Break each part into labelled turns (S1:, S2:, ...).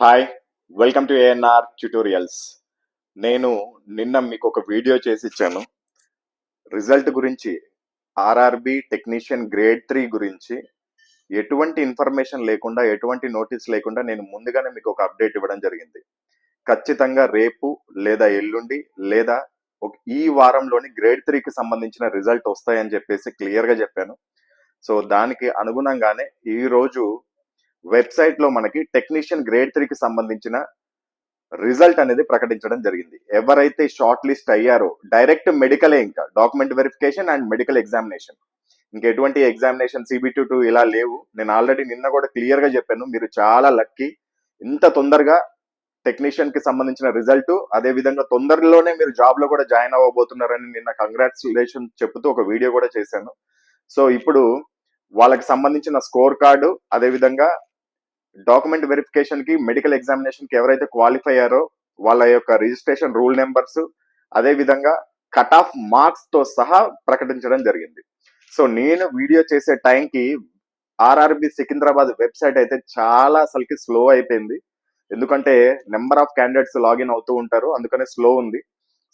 S1: Hi welcome to ANR tutorials నేను నిన్న మీకు ఒక వీడియో చేసి ఇచ్చాను. రిజల్ట్ గురించి ఆర్ఆర్బి టెక్నీషియన్ గ్రేడ్ త్రీ గురించి ఎటువంటి ఇన్ఫర్మేషన్ లేకుండా ఎటువంటి నోటీస్ లేకుండా నేను ముందుగానే మీకు ఒక అప్డేట్ ఇవ్వడం జరిగింది. ఖచ్చితంగా రేపు లేదా ఎల్లుండి లేదా ఒక- ఈ వారంలోని గ్రేడ్ త్రీకి సంబంధించిన రిజల్ట్ వస్తాయని చెప్పేసి క్లియర్గా చెప్పాను. సో దానికి అనుగుణంగానే ఈరోజు వెబ్సైట్లో వెబ్సైట్లో మనకి టెక్నీషియన్ గ్రేడ్ త్రీకి సంబంధించిన రిజల్ట్ అనేది ప్రకటించడం జరిగింది. ఎవరైతే షార్ట్ లిస్ట్ అయ్యారో డైరెక్ట్ మెడికలే ఇంకా. Document verification and medical examination. ఇంకా ఎటువంటి ఎగ్జామినేషన్ సిబిటీ టూ ఇలా లేవు. నేను ఆల్రెడీ నిన్న కూడా క్లియర్గా చెప్పాను మీరు చాలా లక్కీ. ఇంత తొందరగా టెక్నీషియన్కి సంబంధించిన రిజల్ట్ అదే విధంగా తొందరలోనే మీరు జాబ్లో కూడా జాయిన్ అవ్వబోతున్నారని నిన్న కంగ్రాచులేషన్ చెప్తూ ఒక వీడియో కూడా చేశాను. సో ఇప్పుడు వాళ్ళకి సంబంధించిన స్కోర్ కార్డు అదే విధంగా డాక్యుమెంట్ వెరిఫికేషన్కి మెడికల్ ఎగ్జామినేషన్కి ఎవరైతే క్వాలిఫై అయ్యారో వాళ్ళ యొక్క రిజిస్ట్రేషన్ రూల్ నెంబర్స్ అదే విధంగా కట్ ఆఫ్ మార్క్స్తో సహా ప్రకటించడం జరిగింది. సో నేను వీడియో చేసే టైంకి ఆర్ఆర్బి సికింద్రాబాద్ వెబ్సైట్ అయితే చాలా అసలుకి స్లో అయిపోయింది. ఎందుకంటే నెంబర్ ఆఫ్ క్యాండిడేట్స్ లాగిన్ అవుతూ ఉంటారు అందుకనే స్లో ఉంది.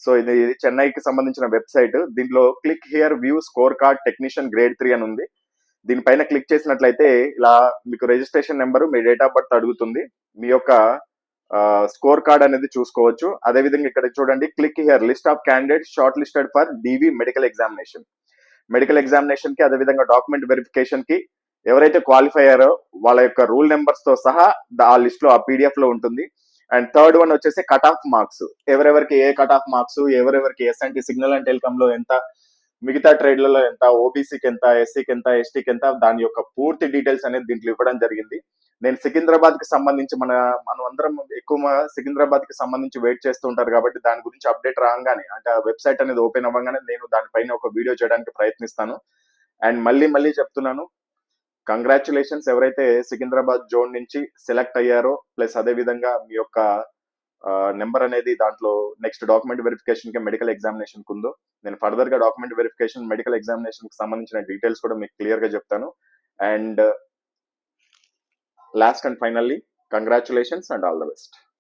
S1: సో ఇది చెన్నైకి సంబంధించిన వెబ్సైట్. దీంట్లో click here view score card technician grade three అని ఉంది. దీనిపైన క్లిక్ చేసినట్లయితే ఇలా మీకు రిజిస్ట్రేషన్ నెంబరు మీ డేట్ ఆఫ్ బర్త్ అడుగుతుంది. మీ యొక్క స్కోర్ కార్డ్ అనేది చూసుకోవచ్చు. అదే విధంగా ఇక్కడ చూడండి click here list of candidates short listed for DV medical examination medical ఎగ్జామినేషన్కి అదే విధంగా డాక్యుమెంట్ వెరిఫికేషన్కి ఎవరైతే క్వాలిఫై అయ్యారో వాళ్ళ యొక్క రూల్ నెంబర్స్తో సహా ఆ లిస్ట్లో ఆ పీడిఎఫ్లో ఉంటుంది. అండ్ థర్డ్ వన్ వచ్చేసి కట్ ఆఫ్ మార్క్స్ ఎవరెవరికి ఏ కట్ ఆఫ్ మార్క్స్ ఎవరెవరికి ఎస్ఎన్టీ సిగ్నల్ అండ్ టెలికామ్లో ఎంత మిగతా ట్రేడ్లలో ఎంత ఓబీసీకి ఎంత ఎస్సీకి ఎంత ఎస్టీకి ఎంత దాని యొక్క పూర్తి డీటెయిల్స్ అనేది దీంట్లో ఇవ్వడం జరిగింది. నేను సికింద్రాబాద్కి సంబంధించి మన మనం అందరం ఎక్కువ సికింద్రాబాద్కి సంబంధించి వెయిట్ చేస్తూ ఉంటారు కాబట్టి దాని గురించి అప్డేట్ రాగానే అంటే ఆ వెబ్సైట్ అనేది ఓపెన్ అవ్వగానే నేను దానిపైన ఒక వీడియో చేయడానికి ప్రయత్నిస్తాను. అండ్ మళ్ళీ మళ్ళీ చెప్తున్నాను కంగ్రాచులేషన్స్ ఎవరైతే సికింద్రాబాద్ జోన్ నుంచి సెలెక్ట్ అయ్యారో ప్లస్ అదే విధంగా మీ యొక్క నెంబర్ అనేది దాంట్లో నెక్స్ట్ డాక్యుమెంట్ వెరిఫికేషన్కి మెడికల్ ఎగ్జామినేషన్కి ఉందో నేను ఫర్దర్గా డాక్యుమెంట్ వెరిఫికేషన్ మెడికల్ ఎగ్జామినేషన్కి సంబంధించిన డీటెయిల్స్ కూడా మీకు క్లియర్గా చెప్తాను. And last and finally congratulations and all the best